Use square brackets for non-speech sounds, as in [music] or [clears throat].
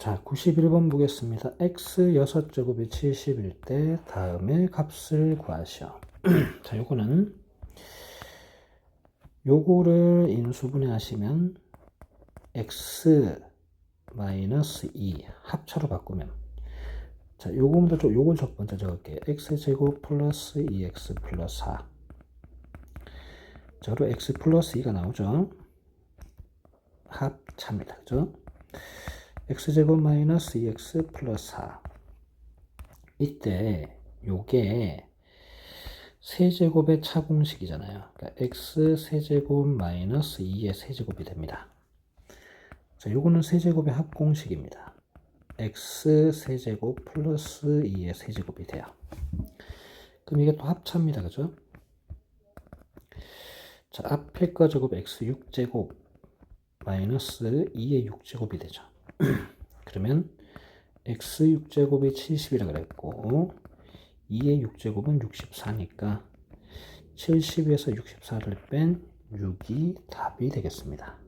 자, 91번 보겠습니다. x 6제곱이 70일 때 다음의 값을 구하시오. [clears throat] 자, 요거는 요거를 인수분해 하시면 x 마이너스 2 합차로 바꾸면 자, 요거부터 좀 요걸 첫 번째 적을게요. x제곱 플러스 2x 플러스 4 저로 x 플러스 2가 나오죠. 합차입니다. 그죠? X제곱 마이너스 2x 플러스 4 이때 요게 세제곱의 차공식이잖아요. 그러니까 x 세제곱 마이너스 2의 세제곱이 됩니다. 자, 요거는 세제곱의 합공식입니다. x 세제곱 플러스 2의 세제곱이 돼요. 그럼 이게 또 합차입니다. 그죠? 자, 앞에 거 제곱 x 6제곱 마이너스 2의 6제곱이 되죠. [clears throat] 그러면 x 6제곱이 70이라 그랬고 2의 6제곱은 64니까 70에서 64를 뺀 6이 답이 되겠습니다.